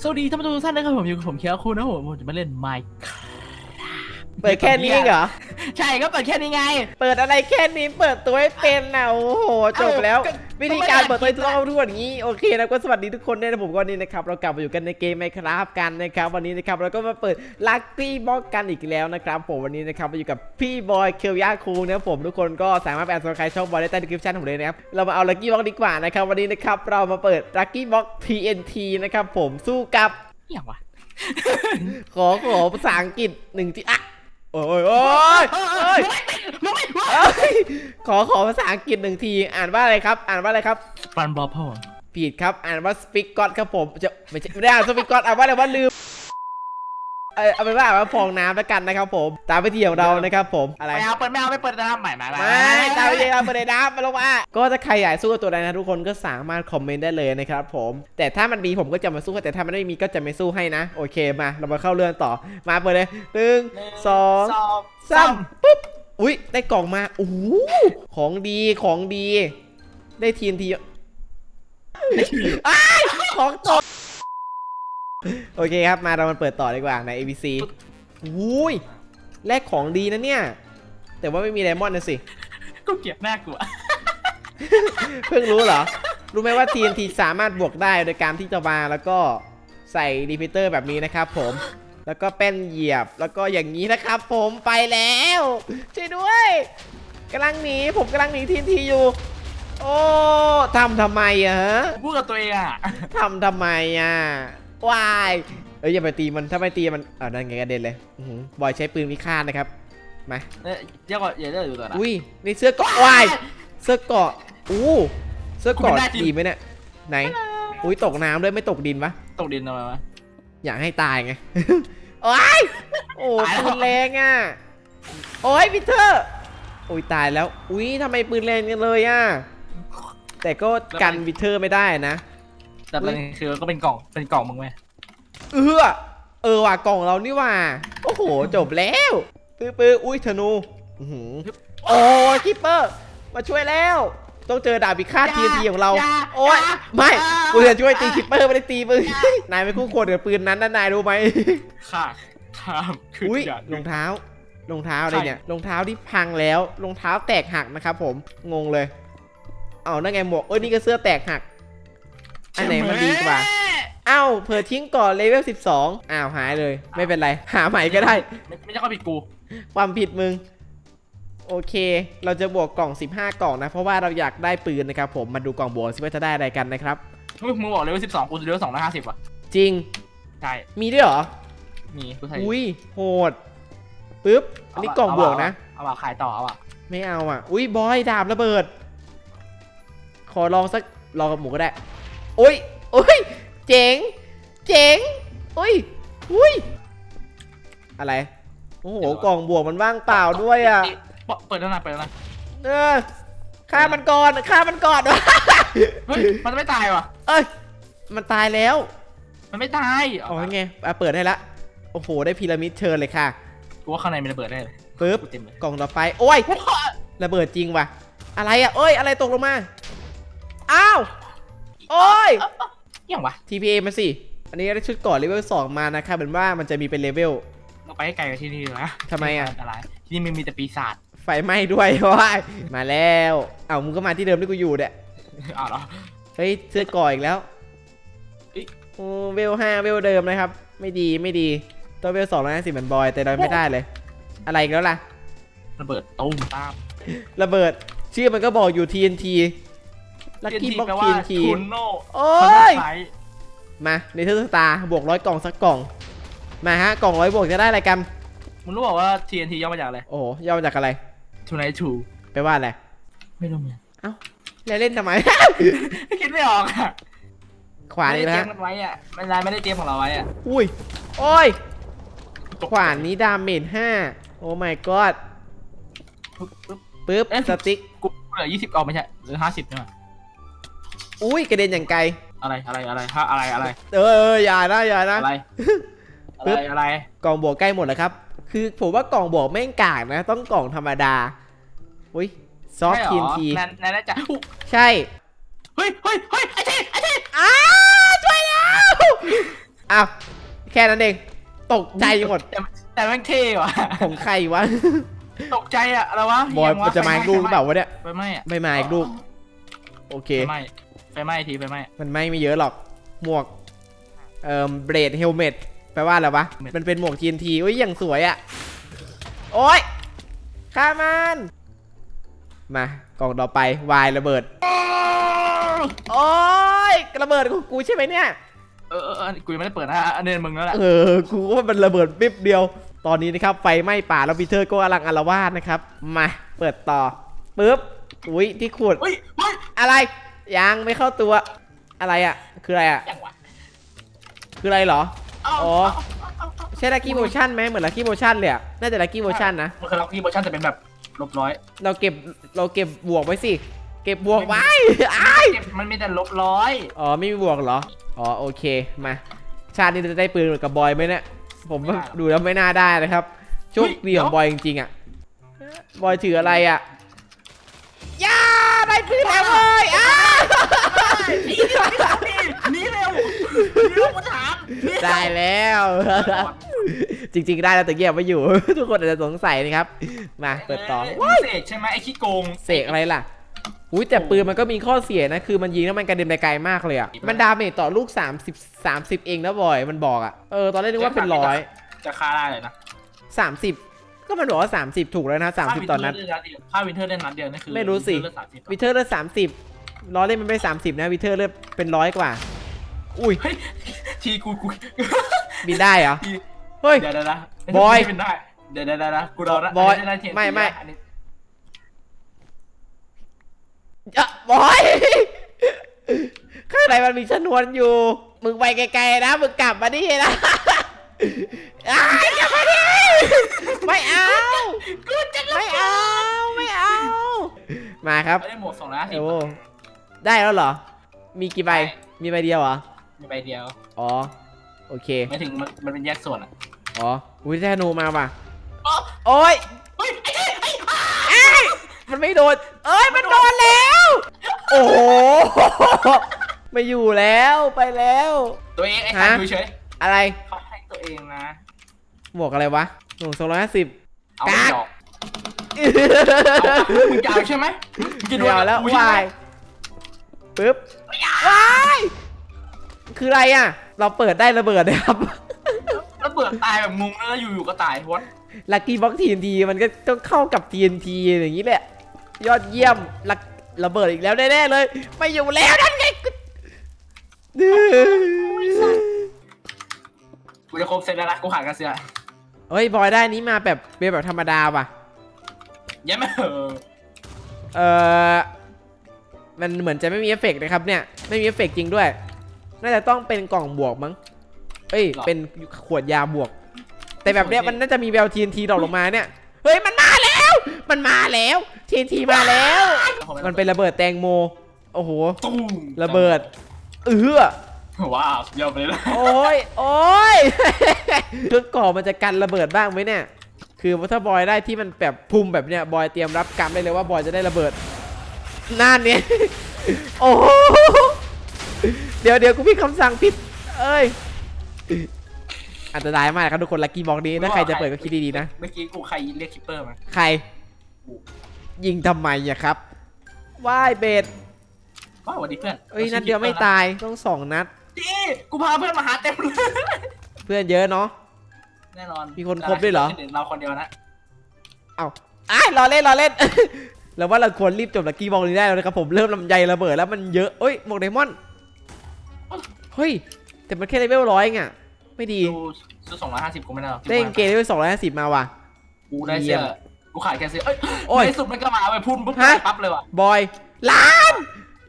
สวัสดีท่านผู้ชมทุกท่านนะครับผมอยู่กับผมเคียวคุณนะผมผมจะมาเล่นไมค์ เปิดแค่นี้เองเหรอ ใช่ก็เปิดแค่นี้ไง เปิดอะไรแค่นี้เปิดตัวให้เป็นนะโอ้โหจบแล้วเอ้าก็วิธีการเปิดตัวให้ทุกคนทุกคนอย่างนี้โอเคนะก็สวัสดีทุกคนด้วยนะผมก็นี่นะครับเรากลับมาอยู่กันในเกมไมครับกันนะครับวันนี้นะครับเราก็มาเปิดลัคกี้บ็อกกันอีกแล้วนะครับผมวันนี้นะครับมาอยู่กับพี่บอยเคียวยาคูนะครับผมทุกคนก็สามารถไปอ่านสไครช่องบอยได้ใต้ดีคริปชั่นผมเลยนะครับเรามาเอาลัคกี้บ็อกดีกว่านะครับวันนี้นะครับเรามาเปิดลัคกี้บ็อก TNT นะครับผมสู้กับเหี้ยวะขอขอภาษาอังกฤษหนึ่งที่อะ โอ้ยโอ้ยโอ้ยมึงไม่มึงเอ้ยขอขอภาษาอังกฤษหนึ่งที อ่านว่าอะไรครับ อ่านว่าอะไรครับ ฟันบอลพ่อ ผิดครับ อ่านว่าสปิกกอตครับผมจะไม่ใช่ไม่ได้อ่านสปิกกอตอ่านว่าอะไรว่าลืม เออเอาเป็นว่าอ่านว่าฟองน้ำแล้วกันนะครับผม ตามวิธีของเรานะครับผมอะไรไม่เอาเปิดไม่เอาไม่เปิดนะครับใหม่ใหม่ไม่ตามวิธีเราประเด็นน้ำมาลงมาก็ถ้าใครอยากสู้กับตัวใดนะทุกคนก็สามารถคอมเมนต์ได้เลยนะครับผม แต่ถ้ามันมีผมก็จะมาสู้ให้แต่ถ้ามันไม่มีก็จะไม่สู้ให้นะ โอเคมา เรามาเข้าเรื่องต่อมาเปิดเลยหนึ่งสองสองสามปุ๊บอุ้ยได้กล่องมาโอ้โหของดีของดี ได้ทีนทีอ้ายของตก โอเคครับ มาเรามาเปิดต่อดีกว่าใน ABC อุ้ยแลกของดีนะเนี่ย แต่ว่าไม่มีไดมอนด์นะสิ ก็เกลียดหน้ากลัวเพิ่งรู้เหรอ รู้ไหมว่า TNT สามารถบวกได้โดยการที่จะมาแล้วก็ใส่ดีพิเตอร์แบบนี้นะครับผม แล้วก็แป้นเหยียบแล้วก็อย่างนี้นะครับผมไปแล้ว ช่วยด้วยกำลังหนีผมกำลังหนี TNT อยู่ โอ้ทำทำไมอะฮะพูดกับตัวเองอะทำทำไมอะ วายเอ้ยอย่าไปตีมันถ้าไม่ตีมันอ่านั่นไงกระเด็นเลยอื้อหือบอยใช้ปืนพิฆาตนะครับมาเนี่ยเยอะกว่าอย่าเลิกดูตัวนะ อุ้ยนี่เสื้อเกราะวายเสื้อเกราะอู้เสื้อเกราะกูไม่ได้จริง ดีไหมเนี่ยไหนอุ้ยตกน้ำด้วยไม่ตกดินวะตกดินทำไมวะ อยากให้ตายไง โอ้ยโอ้ตายแล้ว ปืนแรงอะโอ้ยพีเตอร์โอ้ยตายแล้วอุ้ยทำไมปืนแรงกันเลยอะแต่ก็กันวิเทอร์ไม่ได้นะ แต่ประเด็นคือก็เป็นกล่องเป็นกล่องมึงไหมเออเออว่ะกล่องเรานี่ว่ะโอ้โหจบแล้วปื้อปื้ออุ้ยธนูอื้อหือโอ้ยคิปเปอร์ มาช่วยแล้ว ต้องเจอดาบพิฆาตทีทีของเราย่โอ้ยย่าไม่อย่ากูจะช่วยตีคิปเปอร์ไม่ได้ตีปืนนายไม่คู่ควรกับปืนนั้นนะนายรู้ไหมค่ะข้ามขึ้นอุ้ยอย่างรองเท้ารองเท้าอะไรใช่เนี่ยรองเท้าที่พังแล้วรองเท้าแตกหักนะครับผมงงเลย เอานั่นไงหมวกเอ้ยนี่ก็เสื้อแตกหัก อันไหนมันดีกว่าเอ้าเผื่อทิ้งก่อนเลเวล12อ้าวหายเลย ไม่เป็นไร หาใหม่ก็ได้ไม่ไม่ใช่ความผิดกู ความผิดมึง โอเค เราจะบวกกล่อง 15 กล่องนะ เพราะว่าเราอยากได้ปืนนะครับผมมาดูกล่องบวกสิว่าจะได้อะไรกันนะครับมึงมึงบอกเลเวลสิบสองกูเลเวลสองร้อยห้าสิบอะ จริง ใช่ มีด้วยเหรอ มีกูใส่อุ้ยโหดปึ๊บอันนี้กล่องบวกนะ เอาว่ะขายต่อเอาว่ะ ไม่เอาอะ อุ้ยบอยดาบระเบิด ขอลองสักลองกับหมูก็ได้ อุ้ยอุ้ยเจ๋ง เจ๋งอุ้ยอุ้ยอะไรโอ้โหกล่องบวกมันว่างเปล่าด้วยอะเปิดเปิดแล้วนะเปิดแล้วนะเออฆ่ามันก่อนฆ่ามันก่อนวะเฮ้ยมันจะไม่ตายว่ะ เอ้ยมันตายแล้ว มันไม่ตายอ๋อไงอะเปิดให้ละโอ้โหได้พีระมิดเชิญเลยค่ะกูว่าข้างในมันระเบิดได้เลยปึ๊บกูเต็มเลยกล่องต่อไป โอ้ยระเบิดจริงว่ะ อะไรอะเอ้ยอะไรตกลงมา อ้าว โอ้ยยังวะ TPA มาสิ อันนี้ได้ชุดก่อนเลเวล2มานะครับเหมือนว่ามันจะมีเป็นเลเวล เราไปให้ไกลกว่าที่นี่เลยนะทำไมอะอันตรายที่นี่มันมีแต่ปีศาจไฟไหม้ด้วยว้ายมาแล้ว เอามึงก็มาที่เดิมที่กูอยู่เนี่ยอ้าวเหรอ เฮ้ยเสื้อก่ออีกแล้วเอ้ย โอ้เวลห้าเวลเดิมนะครับ ไม่ดีไม่ดีตัวเวลสองร้อยห้าสิบเหมือนบอย แต่เราไม่ได้เลย อะไรอีกแล้วล่ะ ระเบิดตุ้มตามระเบิดชื่อมันก็บอกอยู่ TNT ลักกี้บ็อกแปลว่า TNT ทูนโน่โอ้ยใช้มาเนเธอร์สตาร์บวกร้อยกล่องสักกล่อง มาฮะกล่องร้อยบวกจะได้อะไรกันมึงรู้บอกว่า TNT ย่อมาจากอะไร โอ้โหย่อมาจากอะไร Tonight Two แปลว่าอะไร ไม่รู้เนี่ยแล้วเล่นทำไม คิดไม่ออกอะขวาไม่นี่ได้นะเตรียฮะมมันไว้อะไม่ได้ไม่ได้เตรียมของเราไว้อะอุ้ย โอ้ย ขวานนี้ดาเมจห้าโอ้ my god ปึ๊บปึ๊บปึ๊บเอ๊ะสติ๊กกูเหลือยี่สิบเอาไม่ใช่เหลือห้าสิบใช่ไหม อุ้ยกระเด็นอย่างไกล อะไรอะไรอะไรฮะอะไรอะไรเออเอออย่านะอย่านะ อะไรอะปึ๊ไรบ อะไรกล่องบวกใกล้หมดแล้วครับ คือผมว่ากล่องบวกแม่งกากนะ ต้องกล่องธรรมดา อุ้ยซอฟใช่ทีเหรนอทีแนนแนนน่าจะอุ๊ยใช่ เฮ้ยเฮ้ยเฮ้ยไอ้เจ๊ไอ้เจ๊อ้าช่วยแล้วอ้าวแค่นั้นเอง ตกใจหมด แต่แต่แม่งเท่ว่ะของใครวะ ตกใจอะอะไรวะบอยเหี้งวมันจะมาอีกลูกหรือเปล่าวะเนี่ยไฟไหม้อะไม่มาอีกลูก โอเคไฟไหม้ ไฟไหม้ทีไฟไหม้ มันไม่ไม่เยอะหรอกหมวกเอ่อเบรดเฮลเมตแปลว่าอะไรวะมันเป็นหมวก TNT อุ้ยอย่างสวยอะโอ้ยฆ่ามัน มากล่องต่อไปวายระเบิด โอ้ยระเบิดของกูใช่ไหมเนี่ย เออเออเออกูยังไม่ได้เปิดนะอันเดนมึงแล้วแหละเออกูว่ามันระเบิดปิ๊บเดียว ตอนนี้นะครับไฟไหม้ป่าแล้วปีเตอร์ก็กำลังอารวาสนะครับ มาเปิดต่อปึ๊บอุ้ยที่ขุดเฮ้ยเฮ้ยอะไร ยังไม่เข้าตัว อะไรอะคืออะไรอะยังวะคืออะไรเหรอเาอ๋อเาเอาเอาใช่ลักกี้โมชั่นไหมเหมือนลักกี้โมชั่นเลยอะน่าจะลักกี้โมชั่นนะ มันคือล็อกกี้โมชั่นจะเป็นแบบลบร้อย เราเก็บ เราเก็บบวกไว้สิ เก็บบวกไว้ อ้ายเก็บมันมีแต่ลบร้อย อ๋อ ไม่มีบวกเหรอ อ๋อ โอเค มา ชาตินี้จะได้ปืนเหมือนกับบอยไหมเนี่ย ผมว่าดูแล้วไม่น่าได้นะครับ โชคดีของบอยจริงๆอะบอยถืออะไรอะย่า ได้ปืนแล้วเว้ยอ้านี่เร็วนี่เร็วมาถามนี่เร็วได้แล้ว จริงๆ ได้แล้วแต่เงียบไม่อยู่ ทุกคนอาจจะสงสัยนะครับ มาเปิดต่อเยเสกใช่ไหมไอ้ขี้โกง เสกอะไรล่ะอุ้ยแต่ปืนมันก็มีข้อเสียนะ คือมันยิงแล้วมันกระเด็นไปไกลมากเลยอะ มันดาเมจต่อลูก 30 30 เองนะบอย มันบอกอะ เออ ตอนแรกนึกว่าเป็นร้อยจะฆ่าได้เลยนะ 30 ก็มันบอกว่า30ถูกแล้วนะ30ต่อนัดค่าวินเทอร์ได้นัดเดียวนั่นคือไม่รู้สิเลือดสามสิบวิเทอร์เลือด30ล้อเล่นมันไม่30นะวิเทอร์เลือดเป็นร้อยกว่า อุ้ยเฮ้ยทีกูกูบินได้เหรอ ทีเฮ้ย เดี๋ยวเดี๋ยวนะบอยเป็นได้เดี๋ยวเดี๋ยวเดี๋ยวนะกูโดนนะบอยนนี้ด้เทีนไม่ไม่ อันนี้อะบอย ข้างในมันมีชนวนอยู่ มึงไปไกลๆนะ มึงกลับมาดินะอ้ายกลับมาดิ ไม่เอา กูจะไม่เอา ไม่เอา มาครับ ได้หมวกสองร้อยห้าสิบโอ้ได้แล้วเหรอ มีกี่ใบ มีใบเดียวเหรอ มีใบเดียวอ๋อ โอเค ไม่ถึงมันมันเป็นแยกส่วนอะอ๋อ อุ้ยแทนูมาว่ะ อ๋อโอ้ยเฮ้ยไอ้ไอ้ไอ้เอ้ยมันไม่โดน เอ้ย มันโดนแล้ว โอ้โห ไม่อยู่แล้ว ไปแล้ว ตัวเองไอ้ฮะคันอยู่เฉยอะไร เขาให้ตัวเองนะ หมวกอะไรวะ หมวกสองร้อยห้าสิบ เอากากดอกเอามึงจะเอาใช่ไหมมึงจะดูเดี๋ยวแล้วกูใช่วาไหมยปึ๊บวายคืออะไรอะ เราเปิดได้ระเบิดนะครับ แล้วเปิดตายแบบงงแล้วอยู่ๆก็ตายวัดลักกี้บ็อกทีนทีมันก็ต้องเข้ากับ TNT อย่างนี้แหละ ยอดเยี่ยมลักระเบิดอีกแล้วแน่ๆเลย ไม่อยู่แล้วนั่นไงกูกูจะครบเซตแล้วนะกูขาดกระเสือ เฮ้ยบอยได้อันนี้มาแบบเป็นแบบธรรมดาป่ะ ยังไม่เออเออมันเหมือนจะไม่มีเอฟเฟกต์นะครับเนี่ย ไม่มีเอฟเฟกต์จริงด้วย น่าจะต้องเป็นกล่องบวกมั้ง เอ้ย เป็นขวดยาบวก แต่แบบเนี้ยมันน่าจะมีแวว TNT ดรอปลงมาเนี่ย เฮ้ยมันมาแล้ว มันมาแล้ว TNT มาแล้ว มันเป็นระเบิดแตงโม โอ้โห ตุ้มระเบิด เออ ว้าวสุดยอดไปเลยนะโอ้ยโอ้ย เครื่องก่อมันจะกันระเบิดบ้างไหมเนี่ย คือถ้าบอยได้ที่มันแบบพุ่มแบบเนี้ยบอยเตรียมรับกรรมได้เลยว่าบอยจะได้ระเบิดนั่นเนี่ย โอ้โหเดี๋ยวเดี๋ยวกูพี่คำสั่งผิด เอ้ย อันตรายมากนะครับทุกคนลักกี้บอกนี้ถ้าใครจะเปิดก็คิดดีๆนะ เมื่อกี้กูใครเรียกคิปเปอร์มาใคร ยิงทำไมอะครับว่ายเบสว้าวสวัสดีเพื่อนเอ้ยนัดเดียวไม่ตายต้องสองนัด จีกูพาเพื่อนมาหาเต็มเลยเพื่อนเยอะเนาะ แน่นอนมีคนครบด้วยเหรอ เราคนเดียวนะเอาอ้ายรอเล่นรอเล่น แล้วว่าเราควรรีบจบลักกี้บอลนี้ได้แล้วนะครับผมเริ่มลำไยระเบิดแล้วมันเยอะเอ้ยหมวกไดมอนด์เฮ้ย แต่มันแค่เลเวลร้อยเองอะไม่ดีดูซื้อสองร้อยห้าสิบกูไม่ได้หรอกได้เกมเลเวลสองร้อยห้าสิบมาว่ะ กูได้เยี่เสื้ยอกูขาดแค่เสื้อเอ้ยโอ้ย ในสุดมันก็มาไปพุ่นปุ๊บฮะ ปั๊บเลยว่ะบอยล้าน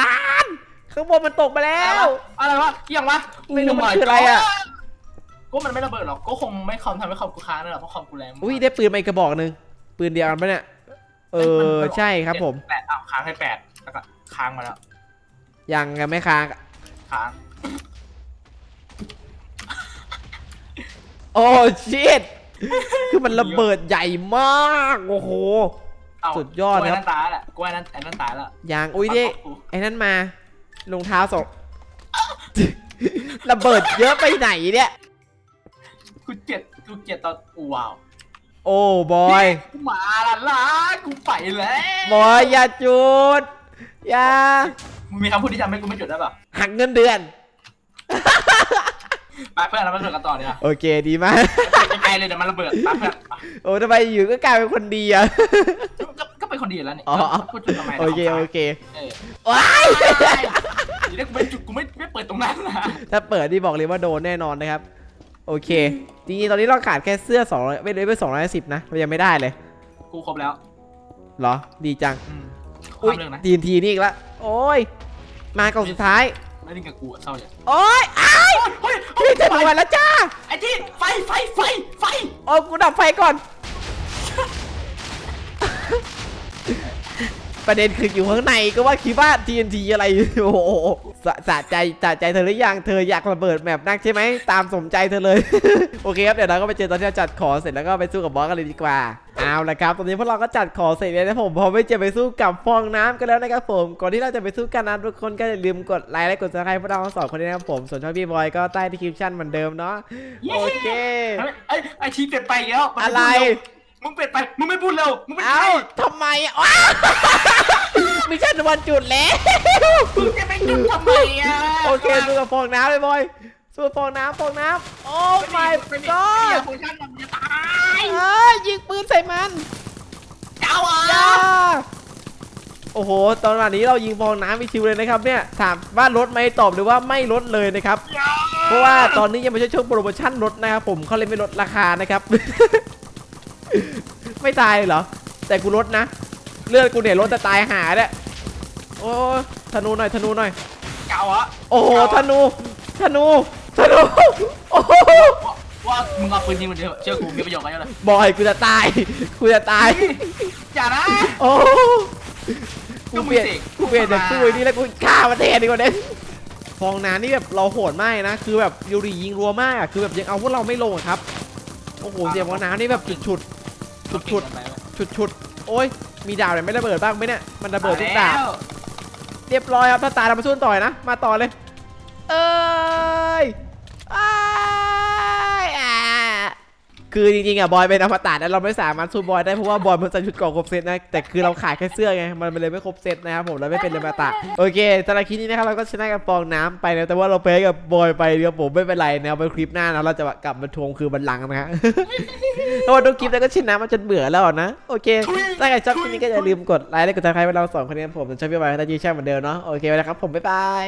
ล้าน ข้างบนมันตกมาแล้อะไรว วะอะไรวะเกี่ยงวะไม่รู้มัน my คืออะไรอะ god กูมันไม่ระเบิดหรอกก็คงไม่คอมทำให้คอมกูค้างนั่นแหละเพราะคอมกูแรงมากอุ้ยได้ปืนมาอีกกระบอกหนึ่งปืนเดียวกันปะเนี่ย เออใช่ครับผม แปดอ้าวค้างให้แปดแล้วก็ค้างมาแล้ว ยังยังไม่ค้าง ค้างโอ้ชิตคือมันระเบิดใหญ่มาก โอ้โหเอ้าสุดยอดกูไอ้ครับนั่นตายแล้วกูไอ้นั่นไอ้นั่นตายแล้วยังอุ้ยดิกูไอ้นั่นมา รองเท้าสองระเบิดเยอะไปไหนเนี่ย กูเกลียดกูเกลียดตอนอู้ว้าวโอ้บอยกูมาละล่ะกูไปแล้วบอยอย่าจุด อย่า มึงมีคำพูดที่ทำให้กูไม่จุดได้ป่ะหักเงินเดือนไปเพื่อนเรามาจุดกันต่อเนี่ยโอเคดีมากไปไกลๆเลยเดี๋ยวมันระเบิดไปเพื่อนไปโอ้ทำไมอยู่ก็กลายเป็นคนดีอะก็ก็เป็น คนดีอยู่แล้วนี่อ๋อกูจุดทำไมนะโอเคโอเคเออว้ายทีนี้กูไม่จุดกูไม่ไม่เปิดตรงนั้นนะถ้าเปิดนี่บอกเลยว่าโดนแน่นอนนะครับ โอเคจริงๆตอนนี้เราขาดแค่เสื้อ200ไม่ได้ไป210นะเรายังไม่ได้เลยกูครบแล้วเหรอ ดีจัง อืมคอุ้วายมเรื่องนะทีนทีนี่อีกแล้วโอ้ย มากล่องสุดท้าย ไม่ได้กับกูอะเศร้าเลยโอ้ยอ้ายเฮ้ยพี่จะหน่วยแล้วจ้าไอ้ที่ไฟไฟไฟไฟโอ้กูดับไฟก่อน ประเด็นคืออยู่ข้างในก็ว่าคิดว่า TNT อะไรโอ้โหสะสะใจสะใจเธอหรือยังเธออยากระเบิดแมปนักใช่ไหมตามสมใจเธอเลย โอเคครับเดี๋ยวเราก็ไปเจอตอนที่เราจัดของเสร็จแล้วก็ไปสู้กับบอสกันเลยดีกว่าเอาละครับ ตอนนี้พวกเราก็จัดของเสร็จแล้วนะผมพร้อมที่จะไปสู้กับฟองน้ำกันแล้วนะครับผม ก่อนที่เราจะไปสู้กันนะทุกคนก็อย่าลืมกดไลค์และกดซับสไครต์พวกเราทั้งสองคนด้วยนะครับผม ส่วนช่องพี่บอยก็ใต้ดีคริปชั่นเหมือนเดิมเนาะ โอเค ไอ้ไอ้ไอ้ที่เปลี่ยนไปอีกแล้วมันอะไร มึงเปลี่ยนไป มึงไม่พูดเร็ว มึงไม่เอ้าทำไมอะว้าว มิชชั่นวันจุดแล้วมึงจะไปจุดทำไมอะโอเคสู้กับฟองน้ำเลยบอยสู้กับฟองน้ำฟองน้ำโอ้ my ไม่มี god โปรชั่นมันจะตายเอ้ยยิงปืนใส่มันเจ้าอะอย่าโอ้โห ตอนนี้เรายิงฟองน้ำมีชิวเลยนะครับเนี่ย ถามว่าลดไหมตอบเลยว่าไม่ลดเลยนะครับ เพราะว่าตอนนี้ยังไม่ใช่ช่วงโปรโมชั่นลดนะครับผมเขาเลยไม่ลดราคานะครับ ไม่ตายเลยเหรอ แต่กูลดนะ เลือดกูเนี่ยลดจะตายหาเนี่ย โอ้ธนูหน่อยธนูหน่อยเจ้าอะโอ้โหธนูธนูธนูโอ้โหว่ามึงเอาปืนยิงมันเถอะเชื่อกูมีประโยชน์กันเยอะเลยบอยกูจะตายกูจะตาย อย่านะ โอ้กูก็มึงเปลี่ยนสิกูเปลี่ยนจากตู้ไอ้นี่แล้วกูฆ่าประเทศดีกว่าเนี่ยฟองน้ำนี่แบบเราโหดมากนะ คือแบบยูรียิงรัวมากอะคือแบบยังเอาพวกเราไม่ลงอะครับ โอ้โหเสียงฟองน้ำนี่แบบฉุดฉุดฉุดฉุดฉุดฉุดโอ้ยมีดาวไหนไม่ระเบิดบ้างไหมเนี่ยมันระเบิดทุกดาบ เรียบร้อยครับถ้าตายเรามาสู้ต่อยนะ มาต่อเลย เอ้ยอ้ายอ่า คือจริงๆอะบอยเป็นอมตะแล้วเราไม่สามารถสู้บอยได้เพราะว่าบอยมันใส่ชุดเกราะครบเซตนะแต่คือเราขายแค่เสื้อไงมันเลยไม่ครบเซตนะครับผมเราไม่เป็นอมตะโอเคสำหรับคลิปนี้นะครับเราก็ชนะกับฟองน้ำไปนะแต่ว่าเราแพ้กับบอยไปครับผมไม่เป็นไรนะเป็นคลิปหน้านะเราจะกลับมาทวงคือบัลลังก์นะฮะเพราะว่าดูคลิปแล้วก็ชนะมาจนเบื่อแล้วนะโอเคถ้าใครชอบคลิปนี้ก็อย่าลืมกดไลค์และกดติดตามให้เราสองคนนี้ผมจะชอบพี่บอยและจีช่างเหมือนเดิมเนาะโอเคไปแล้วครับผมบ๊ายบาย